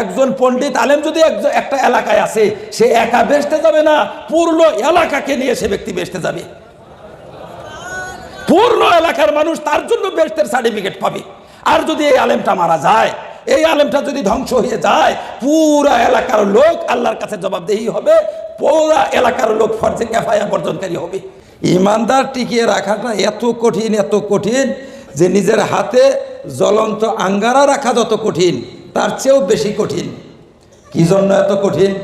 একজন পণ্ডিত আলেম যদি একটা এলাকায় আছে সে একা বেসতে যাবে না, পূর্ণ এলাকাকে নিয়ে সে ব্যক্তি বেসতে যাবে। পূর্ণ এলাকার মানুষ তার জন্য বেস্টের সার্টিফিকেট পাবে। আর যদি এই আলেমটা মারা যায়, এই আলেমটা যদি ধ্বংস হয়ে যায়, পুরা এলাকার লোক আল্লাহর কাছে জবাবদেহি হবে, পুরা এলাকার লোক ফরজে ক্যাফায়া বর্জনকারী হবে। ইমানদার টিকিয়ে রাখাটা এত কঠিন এত কঠিন যে নিজের হাতে জ্বলন্ত আঙ্গারা রাখা যত কঠিন। তার চেয়েও বেশি কঠিন। কি জন্য এত কঠিন?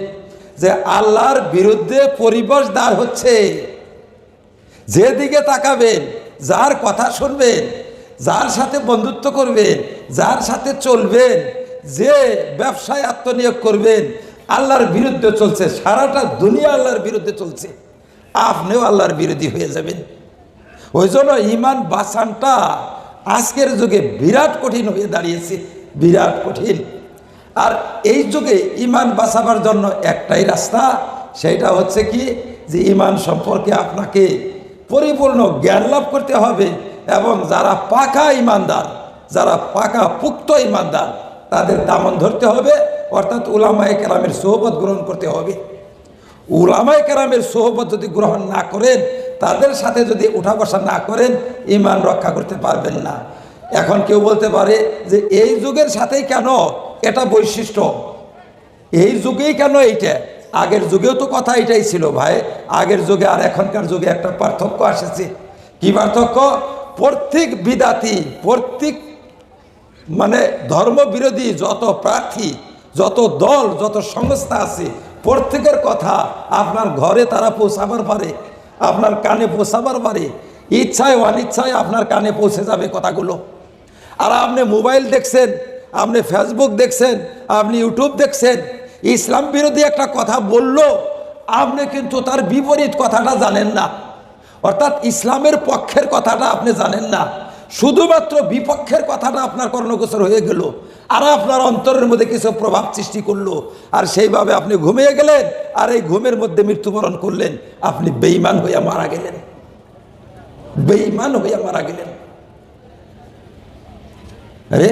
যে আল্লাহর বিরুদ্ধে পরিবেশ দাঁড় হচ্ছে। যেদিকে তাকাবেন, যার কথা শুনবেন, যার সাথে বন্ধুত্ব করবেন, যার সাথে চলবেন, যে ব্যবসায় আত্মনিয়োগ করবেন, আল্লাহর বিরুদ্ধে চলছে। সারাটা দুনিয়া আল্লাহর বিরুদ্ধে চলছে। আপনিও আল্লাহর বিরোধী হয়ে যাবেন। ওই জন্য ইমান বাসানটা আজকের যুগে বিরাট কঠিন হয়ে দাঁড়িয়েছে। বিরাট কঠিন। আর এই যুগে ইমান বাঁচাবার জন্য একটাই রাস্তা, সেটা হচ্ছে কি যে ইমান সম্পর্কে আপনাকে পরিপূর্ণ জ্ঞান লাভ করতে হবে এবং যারা পাকা ইমানদার, যারা পাকা পুক্ত ইমানদার, তাদের দামন ধরতে হবে, অর্থাৎ উলামায় কেরামের সোহবত গ্রহণ করতে হবে। উলামায় কেরামের সোহবত যদি গ্রহণ না করেন, তাদের সাথে যদি উঠা বসা না করেন, ইমান রক্ষা করতে পারবেন না। এখন কেউ বলতে পারে যে এই যুগের সাথেই কেন এটা বৈশিষ্ট্য? এই যুগেই কেন এইটা? আগের যুগেও তো কথা এটাই ছিল ভাই। আগের যুগে আর এখনকার যুগে একটা পার্থক্য আসেছে। কি পার্থক্য? প্রত্যেক বিদাতি, প্রত্যেক মানে ধর্মবিরোধী যত প্রার্থী, যত দল, যত সংস্থা আছে, প্রত্যেকের কথা আপনার ঘরে তারা পৌঁছাবার পারে, আপনার কানে পৌঁছাবার পারে। ইচ্ছায় অনিচ্ছায় আপনার কানে পৌঁছে যাবে কথাগুলো। আর আপনি মোবাইল দেখছেন, আপনি ফেসবুক দেখছেন, আপনি ইউটিউব দেখছেন, ইসলাম বিরোধী একটা কথা বলল, আপনি কিন্তু তার বিপরীত কথাটা জানেন না। অর্থাৎ ইসলামের পক্ষের কথাটা আপনি জানেন না। শুধুমাত্র বিপক্ষের কথাটা আপনার কর্ণগোচর হয়ে গেল, আর আপনার অন্তরের মধ্যে কিছু প্রভাব সৃষ্টি করল। আর সেইভাবে আপনি ঘুমিয়ে গেলেন, আর এই ঘুমের মধ্যে মৃত্যুবরণ করলেন। আপনি বেইমান হইয়া মারা গেলেন। বেইমান হইয়া মারা গেলেন। আরে,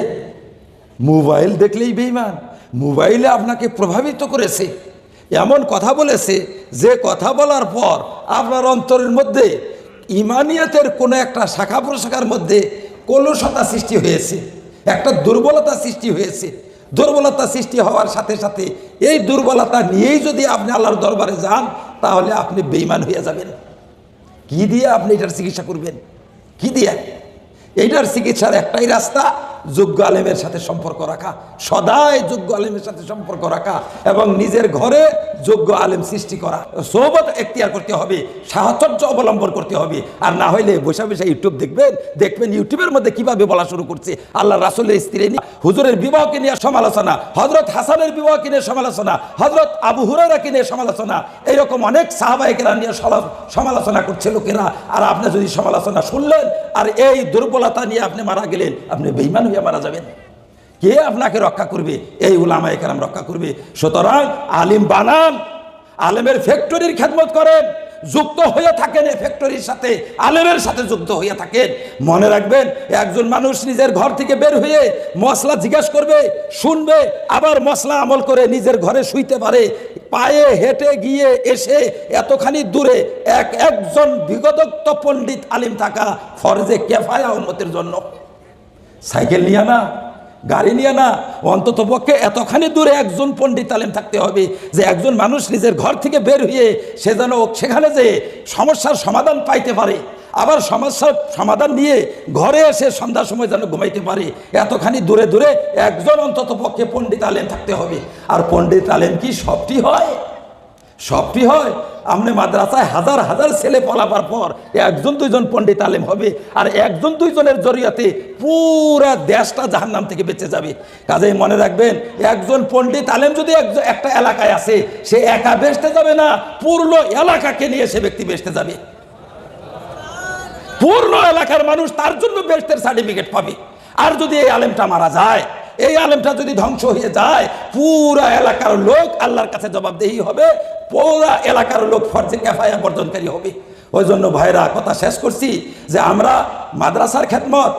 মোবাইল দেখলেই বেইমান মোবাইলে আপনাকে প্রভাবিত করেছে। এমন কথা বলেছে যে কথা বলার পর আপনার অন্তরের মধ্যে ইমানিয়াতের কোনো একটা শাখা প্রশাখার মধ্যে কলুষতা সৃষ্টি হয়েছে। একটা দুর্বলতা সৃষ্টি হয়েছে। দুর্বলতা সৃষ্টি হওয়ার সাথে সাথে এই দুর্বলতা নিয়েই যদি আপনি আল্লাহর দরবারে যান, তাহলে আপনি বেইমান হয়ে যাবেন। কি দিয়ে আপনি এটার চিকিৎসা করবেন? কি দিয়ে? এইটার চিকিৎসার একটাই রাস্তা যোগ্য আলেমের সাথে সম্পর্ক রাখা, সদাই যোগ্য আলেমের সাথে সম্পর্ক রাখা এবং নিজের ঘরে যোগ্য আলেম সৃষ্টি করা। সৌবত এখতিয়ার করতে হবে, সাহচর্য অবলম্বন করতে হবে। আর না হইলে বসে বসে ইউটিউব দেখবেন দেখবেন ইউটিউবের মধ্যে কীভাবে বলা শুরু করছে। আল্লাহ রাসুলের স্ত্রী নিয়ে, হুজুরের বিবাহকে নিয়ে সমালোচনা হজরত হাসানের বিবাহকে নিয়ে সমালোচনা হজরত আবু হুরারাকে নিয়ে সমালোচনা। এইরকম অনেক সাহাবাহিকেরা নিয়ে সমালোচনা করছে লোকেরা। আর আপনি যদি সমালোচনা শুনলেন, আর এই দুর্বলতা নিয়ে আপনি মারা গেলেন, আপনি বেইমান হয়ে মারা যাবেন। কে আপনাকে রক্ষা করবে? এই উলামায়ে কেরাম রক্ষা করবে। সুতরাং আলিম বানান, আলেমের ফ্যাক্টরির খেদমত করেন, যুক্ত হয়ে থাকেন এই ফ্যাক্টরির সাথে, আলেমের সাথে যুক্ত হয়ে থাকেন। মনে রাখবেন, একজন মানুষ নিজের ঘর থেকে বের হয়ে মশলা জিজ্ঞাসা করবে, শুনবে, আবার মশলা আমল করে নিজের ঘরে শুইতে পারে। পায়ে হেঁটে গিয়ে এসে এতখানি দূরে এক একজন বিগদত্ত পণ্ডিত আলিম থাকা ফরজে কেফায়া উন্নতির জন্য। সাইকেল নিয়ে না, গাড়ি নিয়ে না, অন্তত পক্ষে এতখানি দূরে একজন পণ্ডিত আলেম থাকতে হবে যে একজন মানুষ নিজের ঘর থেকে বের হয়ে সে যেন সেখানে যে সমস্যার সমাধান পাইতে পারে। আবার সমস্যার সমাধান নিয়ে ঘরে এসে সন্ধ্যার সময় যেন ঘুমাইতে পারে। এতখানি দূরে দূরে একজন অন্তত পক্ষে পণ্ডিত আলেম থাকতে হবে। আর পণ্ডিত আলেম কি সবটি হয়? সবটি হয়? আপনি মাদ্রাসায় হাজার হাজার ছেলে পলাবার পর একজন দুইজন পণ্ডিত আলেম হবে আর একজন দুইজনের জরিয়াতে পুরা দেশটা জাহান্নাম থেকে বেঁচে যাবে। কাজেই মনে রাখবেন, একজন পণ্ডিত আলেম যদি একটা এলাকায় আছে সে একা বেসতে যাবে না, পূর্ণ এলাকাকে নিয়ে সে ব্যক্তি বেসতে যাবে। পূর্ণ এলাকার মানুষ তার জন্য বেস্টের সার্টিফিকেট পাবে। আর যদি এই আলেমটা মারা যায় এই আলেমটা যদি ধ্বংস হয়ে যায়, পুরা এলাকার লোক আল্লাহর কাছে জবাবদেহি হবে, পুরা এলাকার লোক ফরজিং এফআইআর বর্জনকারী হবে। ওই জন্য ভাইরা, কথা শেষ করছি যে আমরা মাদ্রাসার খেদমত,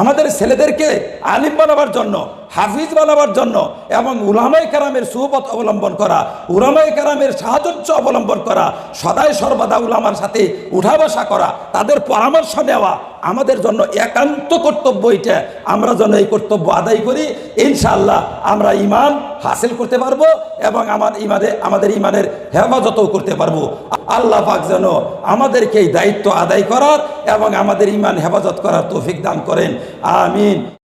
আমাদের ছেলেদেরকে আলিম বানাবার জন্য হাফিজ বানাবার জন্য এবং উলামাই কারামের সুহবত অবলম্বন করা উলামাই কারামের সাহায্য অবলম্বন করা, সদাই সর্বদা উলামার সাথে উঠা বসা করা, তাদের পরামর্শ নেওয়া আমাদের জন্য একান্ত কর্তব্য এটা। আমরা যেন এই কর্তব্য আদায় করি, ইনশাআল্লাহ আমরা ইমান হাসিল করতে পারব এবং আমার ইমানে আমাদের ইমানের হেফাজতও করতে পারব। আল্লাহ পাক যেন আমাদেরকে এই দায়িত্ব আদায় করার এবং আমাদের ইমান হেফাজত করার তৌফিক দান করেন। আমিন।